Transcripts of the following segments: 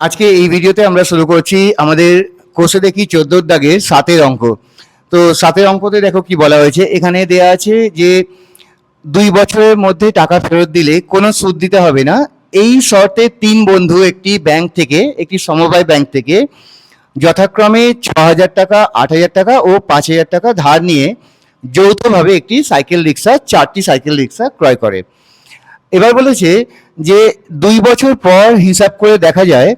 আজকে এই ভিডিওতে আমরা শুরু করছি আমাদের কোষে দেখি চোদ্দোর দাগের সাতের অঙ্ক। তো সাতের অঙ্কতে দেখো কি বলা হয়েছে, এখানে দেয়া আছে যে দুই বছরের মধ্যে টাকা ফেরত দিলে কোনো সুদ দিতে হবে না। এই শর্তে তিন বন্ধু একটি ব্যাংক থেকে, একটি সমবায় ব্যাংক থেকে যথাক্রমে ছ হাজার টাকা আট হাজার টাকা ও পাঁচ হাজার টাকা ধার নিয়ে যৌথভাবে একটি সাইকেল রিক্সা, চারটি সাইকেল রিক্সা ক্রয় করে। এবার বলেছে যে দুই বছর পর হিসাব করে দেখা যায়,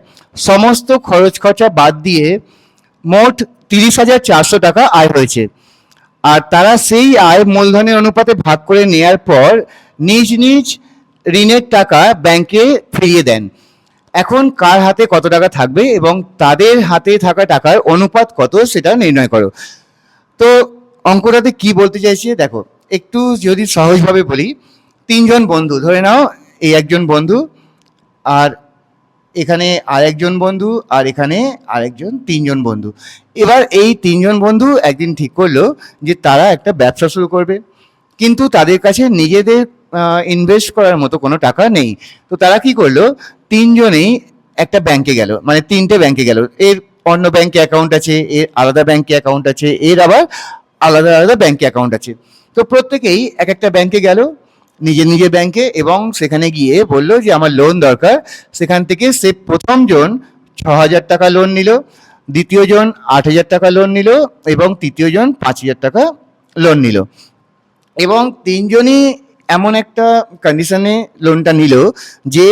সমস্ত খরচ খরচা বাদ দিয়ে মোট তিরিশ হাজার চারশো টাকা আয় হয়েছে। আর তারা সেই আয় মূলধনের অনুপাতে ভাগ করে নেয়ার পর নিজ নিজ ঋণের টাকা ব্যাংকে ফিরিয়ে দেন। এখন কার হাতে কত টাকা থাকবে এবং তাদের হাতে থাকা টাকার অনুপাত কত সেটা নির্ণয় করো। তো অঙ্কটাতে কি বলতে চাইছি, দেখো, একটু যদি সহজভাবে বলি তিনজন বন্ধু, ধরে নাও এই একজন বন্ধু আর এখানে আরেকজন বন্ধু আর এখানে আরেকজন তিনজন বন্ধু। এবার এই তিনজন বন্ধু একদিন ঠিক করল যে তারা একটা ব্যবসা শুরু করবে। কিন্তু তাদের কাছে নিজেদের ইনভেস্ট করার মতো কোনো টাকা নেই। তো তারা কি করল? তিনজনেই একটা ব্যাংকে গেল মানে তিনটে ব্যাংকে গেল। এর অন্য ব্যাংকে অ্যাকাউন্ট আছে, এর আলাদা ব্যাংকে অ্যাকাউন্ট আছে, এর আবার আলাদা আলাদা ব্যাংকে অ্যাকাউন্ট আছে। তো প্রত্যেকেই এক একটা ব্যাংকে গেল। নিজের নিজের ব্যাংকে এবং সেখানে গিয়ে বলল যে আমার লোন দরকার। সেখান থেকে সে প্রথম জন ছ হাজার টাকা লোন নিল, দ্বিতীয় জন আট হাজার টাকা লোন নিল এবং তৃতীয় জন পাঁচ হাজার টাকা লোন নিল। এবং তিনজনই এমন একটা কন্ডিশনে লোনটা নিল যে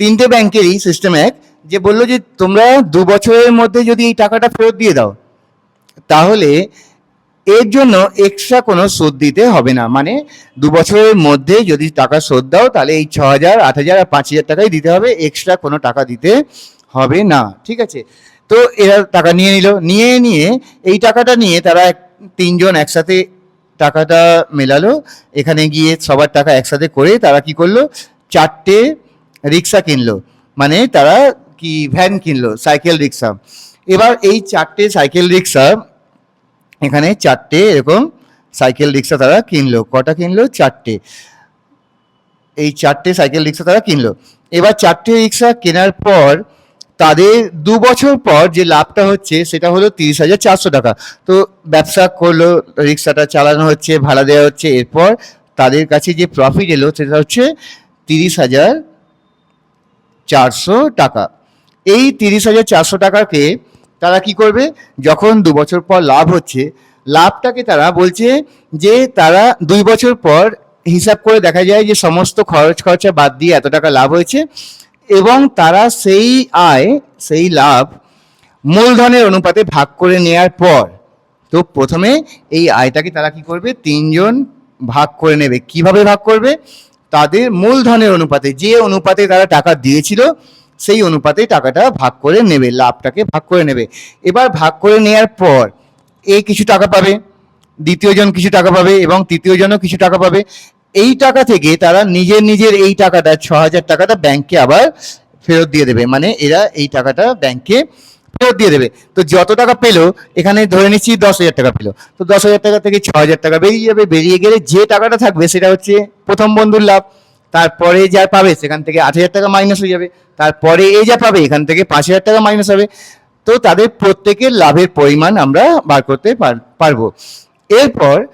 তিনটে ব্যাংকেরই সিস্টেম এক, যে বলল যে তোমরা দু বছরের মধ্যে যদি এই টাকাটা ফেরত দিয়ে দাও, তাহলে এর জন্য এক্সট্রা কোনো সুদ দিতে হবে না। মানে দু বছরের মধ্যে যদি টাকা শোধ দাও, তাহলে এই ছ হাজার, আট হাজার আর পাঁচ হাজার টাকাই দিতে হবে। এক্সট্রা কোনো টাকা দিতে হবে না। ঠিক আছে? তো এরা টাকা নিয়ে নিল। নিয়ে নিয়ে এই টাকাটা নিয়ে তারা তিনজন একসাথে টাকাটা মেলালো। এখানে গিয়ে সবার টাকা একসাথে করে তারা কি করল? চারটে রিক্সা কিনলো। মানে তারা কি, ভ্যান কিনলো, সাইকেল রিক্সা। এবার এই চারটে সাইকেল রিক্সা এখানে চারটে এরকম সাইকেল রিক্সা তারা কিনলো। কটা কিনলো? চারটে। এই চারটে সাইকেল রিক্সা তারা কিনলো। এবার চারটে রিক্সা কেনার পর তাদের দু বছর পর যে লাভটা হচ্ছে সেটা হলো তিরিশ হাজার চারশো টাকা। তো ব্যবসা করল রিক্সাটা চালানো হচ্ছে, ভাড়া দেওয়া হচ্ছে। এরপর তাদের কাছে যে প্রফিট এলো সেটা হচ্ছে তিরিশ হাজার চারশো টাকা। এই তিরিশ হাজার চারশো টাকাকে তারা কি করবে? যখন দু বছর পর লাভ হচ্ছে, লাভটাকে তারা বলছে যে তারা দুই বছর পর হিসাব করে দেখা যায় যে সমস্ত খরচ খরচা বাদ দিয়ে এত টাকা লাভ হয়েছে এবং তারা সেই আয়, সেই লাভ মূলধনের অনুপাতে ভাগ করে নেয়ার পর, তো প্রথমে এই আয়টাকে তারা কি করবে? তিনজন ভাগ করে নেবে। কীভাবে ভাগ করবে? তাদের মূলধনের অনুপাতে, যে অনুপাতে তারা টাকা দিয়েছিল সেই অনুপাতে টাকাটা ভাগ করে নেবে, লাভটাকে ভাগ করে নেবে। এবার ভাগ করে নেয়ার পর এ কিছু টাকা পাবে, দ্বিতীয় জন কিছু টাকা পাবে এবং তৃতীয় জনও কিছু টাকা পাবে। এই টাকা থেকে তারা নিজের নিজের এই টাকাটা, ছ হাজার টাকাটা ব্যাংকে আবার ফেরত দিয়ে দেবে। মানে এরা এই টাকাটা ব্যাংকে ফেরত দিয়ে দেবে। তো যত টাকা পেল, এখানে ধরে নিচ্ছি দশ হাজার টাকা পেল। তো দশ হাজার টাকা থেকে ছ হাজার টাকা বেরিয়ে যাবে। বেরিয়ে গেলে যে টাকাটা থাকবে, সেটা হচ্ছে প্রথম বন্ধুর লাভ। তারপরে যা পাবে, সেখান থেকে আট হাজার টাকা মাইনাস হয়ে যাবে। তারপরে এই যা পাবে, এখান থেকে পাঁচ হাজার টাকা মাইনাস হবে। তো তাদের প্রত্যেকের লাভের পরিমাণ আমরা বার করতে পার- পারব। এরপর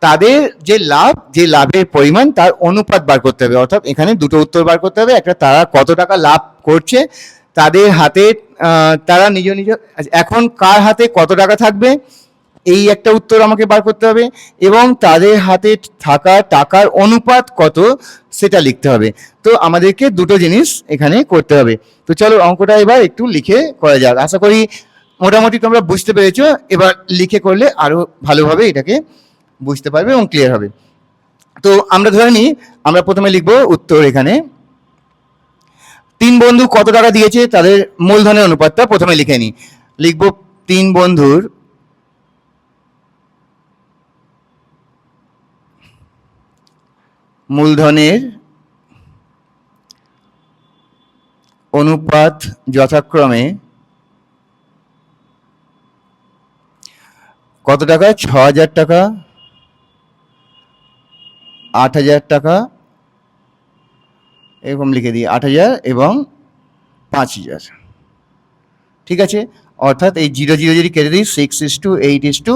তাদের যে লাভ, যে লাভের পরিমাণ, তার অনুপাত বার করতে হবে। অর্থাৎ এখানে দুটো উত্তর বার করতে হবে। একটা, তারা কত টাকা লাভ করছে, তাদের হাতে তারা নিজ নিজ এখন কার হাতে কত টাকা থাকবে? এই একটা উত্তর আমাকে বার করতে হবে এবং তাদের হাতে থাকা টাকার অনুপাত কত সেটা লিখতে হবে। তো আমাদেরকে দুটো জিনিস এখানে করতে হবে। তো চলো অঙ্কটা এবার একটু লিখে করা যাক। আশা করি মোটামুটি তোমরা বুঝতে পেরেছ। এবার লিখে করলে আরও ভালোভাবে এটাকে বুঝতে পারবে এবং ক্লিয়ার হবে। তো আমরা ধরে নিই, আমরা প্রথমে লিখব উত্তর এখানে। তিন বন্ধু কত টাকা দিয়েছে? তাদের মূলধনের অনুপাতটা প্রথমে লিখে নিই। লিখব তিন বন্ধুর মূলধনের অনুপাত যথাক্রমে কত টাকা? ছ হাজার টাকা আট হাজার টাকা, এরকম লিখে দিই আট হাজার এবং পাঁচ হাজার ঠিক আছে? অর্থাৎ এই জিরো জিরো যদি কেটে দিই six is to eight is to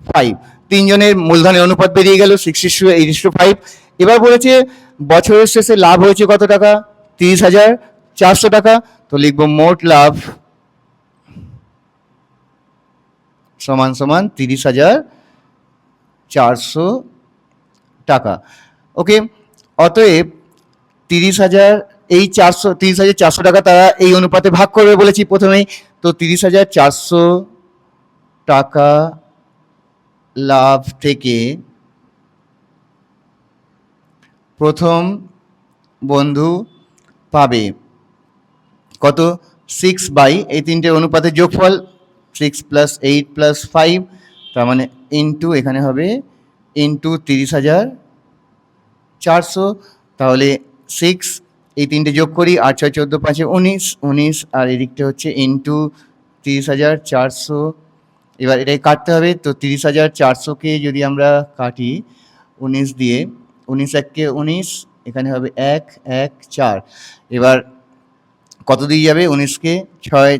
five তিনজনের মূলধনের অনুপাত বেরিয়ে গেল six is to eight is to five এবার বলেছে, বছরের শেষে লাভ হয়েছে কত টাকা? তিরিশ হাজার চারশো টাকা। তো লিখব মোট লাভ সমান সমান তিরিশ হাজার চারশো টাকা। ওকে অতএব তিরিশ হাজার এই চারশো, তিরিশ হাজার চারশো টাকা তারা এই অনুপাতে ভাগ করবে বলেছি প্রথমেই। তো তিরিশ হাজার চারশো টাকা লাভ থেকে প্রথম বন্ধু পাবে। কত? সিক্স বাই এই তিনটে অনুপাতের যোগফল six plus eight plus five তার মানে ইন্টু এখানে হবে ইন্টু তিরিশ হাজার চারশো। তাহলে সিক্স এই তিনটে যোগ করি, আট, ছয়, চোদ্দ, পাঁচে, উনিশ উনিশ, আর এদিকটা হচ্ছে ইন্টু তিরিশ হাজার চারশো এবার এটাই কাটতে হবে। তো তিরিশ হাজার চারশোকে যদি আমরা কাটি উনিশ দিয়ে, উনিশ এককে উনিশ, এখানে হবে এক এক, চার। এবার কত দিয়ে যাবে? উনিশকে ছয়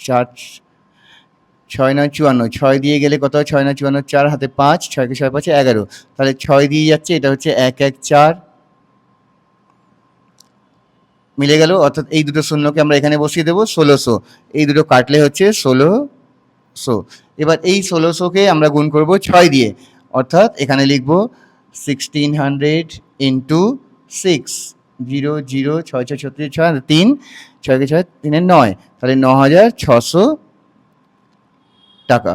চার, ছয় নয় চুয়ান্ন। ছয় দিয়ে গেলে কত ছয় নয় চুয়ান্ন, চার, হাতে পাঁচ, ছয়কে ছয় পাঁচে এগারো। তাহলে ছয় দিয়ে যাচ্ছে, এটা হচ্ছে এক এক, চার। মিলে গেল, অর্থাৎ এই দুটো শূন্যকে আমরা এখানে বসিয়ে দেবো ষোলোশো এই দুটো কাটলে হচ্ছে ষোলোশো এবার এই ষোলোশোকে আমরা গুণ করব ছয় দিয়ে, অর্থাৎ এখানে লিখব sixteen hundred into six, zero zero, ছয় ছয়, ছত্রিশ, ছয় তিন, ছয়কে ছয় তিনে নয়। তাহলে ন হাজার ছশো টাকা।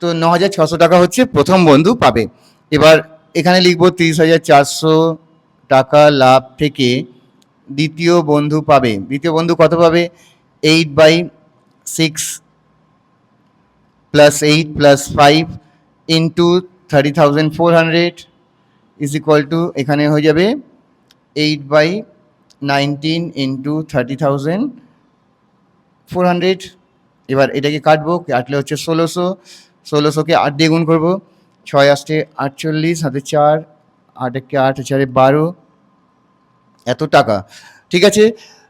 তো ন হাজার ছশো টাকা হচ্ছে প্রথম বন্ধু পাবে। এবার এখানে লিখব তিরিশ হাজার চারশো টাকা লাভ থেকে দ্বিতীয় বন্ধু পাবে। দ্বিতীয় বন্ধু কত পাবে? Eight by six plus eight plus five into thirty thousand four hundred is equal to এখানে হয়ে যাবে eight by nineteen into thirty thousand four hundred এবার এটাকে কাটবো, কাটলে হচ্ছে ষোলোশো। ষোলোশোকে আট দিয়ে গুণ করব। ছয় আসছে আটচল্লিশ হাতে চার, আট একে আট, চারে বারো। এত টাকা। ঠিক আছে,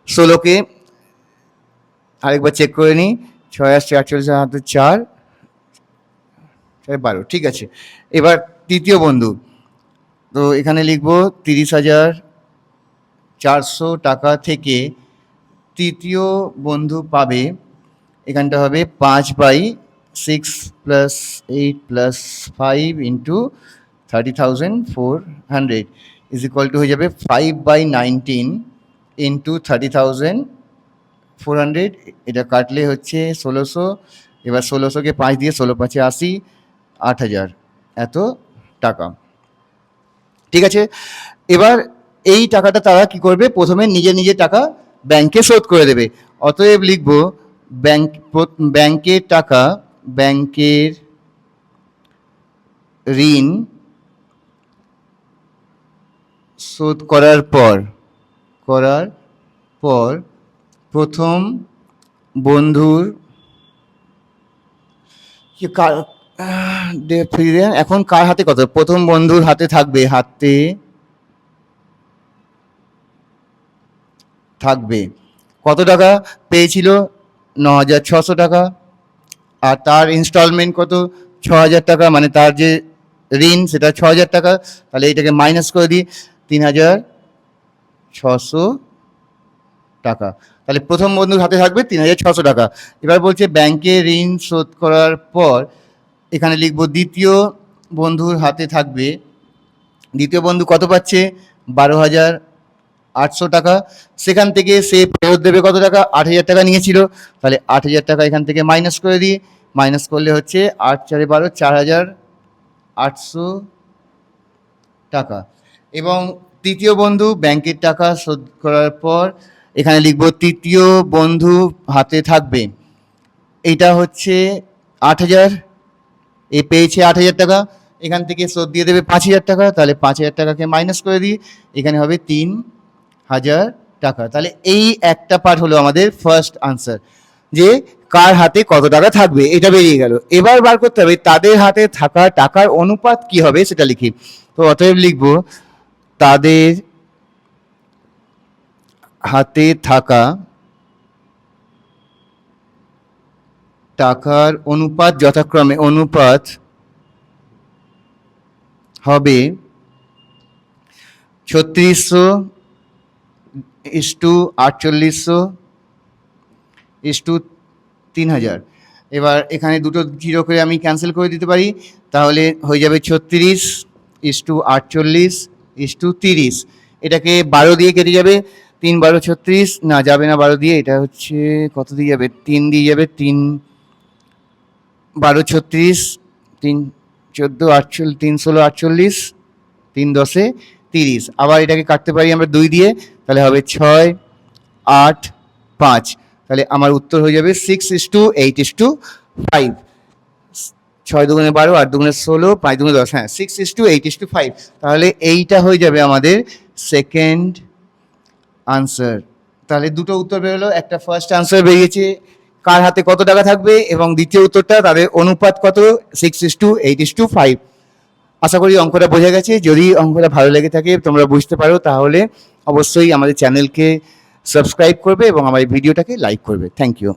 ষোলোকে আরেকবার চেক করে নিই। ছয় আসছে আটচল্লিশ হাতে চার চারে বারো, ঠিক আছে। এবার তৃতীয় বন্ধু। তো এখানে লিখব তিরিশ হাজার চারশো টাকা থেকে তৃতীয় বন্ধু পাবে, এখানটা হবে পাঁচ by six plus eight plus five into thirty thousand four hundred is equal to হয়ে যাবে five by nineteen into thirty thousand four hundred এটা কাটলে হচ্ছে ষোলোশো, এবার ষোলোশোকে পাঁচ দিয়ে ষোলো পাঁচে আশি, আট হাজার। এত টাকা। ঠিক আছে? এবার এই টাকাটা তারা কি করবে? প্রথমে নিজে নিজে টাকা ব্যাংকে শোধ করে দেবে। অতএব লিখব ব্যাংক ব্যাংকের টাকা ব্যাংকের ঋণ শোধ করার পর করার পর প্রথম বন্ধুর ফিরে এখন কার হাতে কত প্রথম বন্ধুর হাতে থাকবে হাতে থাকবে। কত টাকা পেয়েছিল? ন হাজার ছশো টাকা। আর তার ইনস্টলমেন্ট কত? ছ হাজার টাকা। মানে তার যে ঋণ, সেটা ছ হাজার টাকা। তাহলে এটাকে মাইনাস করে দিই। তিন হাজার ছশো টাকা। তাহলে প্রথম বন্ধুর হাতে থাকবে তিন হাজার ছশো টাকা। এবার বলছে ব্যাংকে ঋণ শোধ করার পর এখানে লিখব, দ্বিতীয় বন্ধুর হাতে থাকবে, দ্বিতীয় বন্ধু কত পাচ্ছে? বারো হাজার আটশো টাকা। সেখান থেকে সে ফেরত দেবে কত টাকা? আট হাজার টাকা নিয়েছিল। তাহলে আট হাজার টাকা এখান থেকে মাইনাস করে দিই। মাইনাস করলে হচ্ছে আট চারে বারো চার হাজার আটশো টাকা। এবং তৃতীয় বন্ধু ব্যাংকের টাকা শোধ করার পর এখানে লিখব, তৃতীয় বন্ধু হাতে থাকবে। এইটা হচ্ছে আট হাজার। এ পেয়েছে আট হাজার টাকা। এখান থেকে শোধ দিয়ে দেবে পাঁচ হাজার টাকা। তাহলে পাঁচ হাজার টাকাকে মাইনাস করে দিই। এখানে হবে তিন হাজার টাকা। তাহলে এই একটা পার্ট হলো আমাদের ফার্স্ট আনসার যে কার হাতে কত টাকা থাকবে, এটা বেরিয়ে গেল। এবার বার করতে হবে, তাদের হাতে থাকা টাকার অনুপাত কি হবে সেটা লিখি। তো অতএব লিখব তাদের হাতে থাকা টাকার অনুপাত যথাক্রমে অনুপাত হবে ছত্রিশশো ইস টু আটচল্লিশশো ইস টু তিন হাজার এবার এখানে দুটো জিরো করে আমি ক্যান্সেল করে দিতে পারি, তাহলে হয়ে যাবে ছত্রিশ ইস টু আটচল্লিশ ইস টু তিরিশ। এটাকে বারো দিয়ে কেটে যাবে, তিন বারো ছত্রিশ, না, যাবে না বারো দিয়ে, এটা হচ্ছে কত দিয়ে যাবে? তিন দিয়ে যাবে তিন বারো ছত্রিশ, তিন চোদ্দ, আটচল্লিশ, তিন ষোলো, আটচল্লিশ, তিন দশে তিরিশ। আবার এটাকে কাটতে পারি আমরা দুই দিয়ে, তাহলে হবে ছয়, আট, পাঁচ। তাহলে আমার উত্তর হয়ে যাবে six is to eight is to five ছয় দুগুণে বারো, আট দুগুণে ষোলো, পাঁচ দুগুণে দশ হ্যাঁ six is to eight is to five তাহলে এইটা হয়ে যাবে আমাদের সেকেন্ড আনসার তাহলে দুটো উত্তর বেরোলো, একটা ফার্স্ট আনসার বেরিয়েছে। কার হাতে কত টাকা থাকবে এবং দ্বিতীয় উত্তরটা, তাদের অনুপাত কত? Six is to eight is to five আশা করি অঙ্কটা বোঝা গেছে। যদি অঙ্কটা ভালো লেগে থাকে, তোমরা বুঝতে পারো, তাহলে অবশ্যই আমাদের চ্যানেলকে সাবস্ক্রাইব করবে এবং আমার ভিডিওটাকে লাইক করবে। Thank you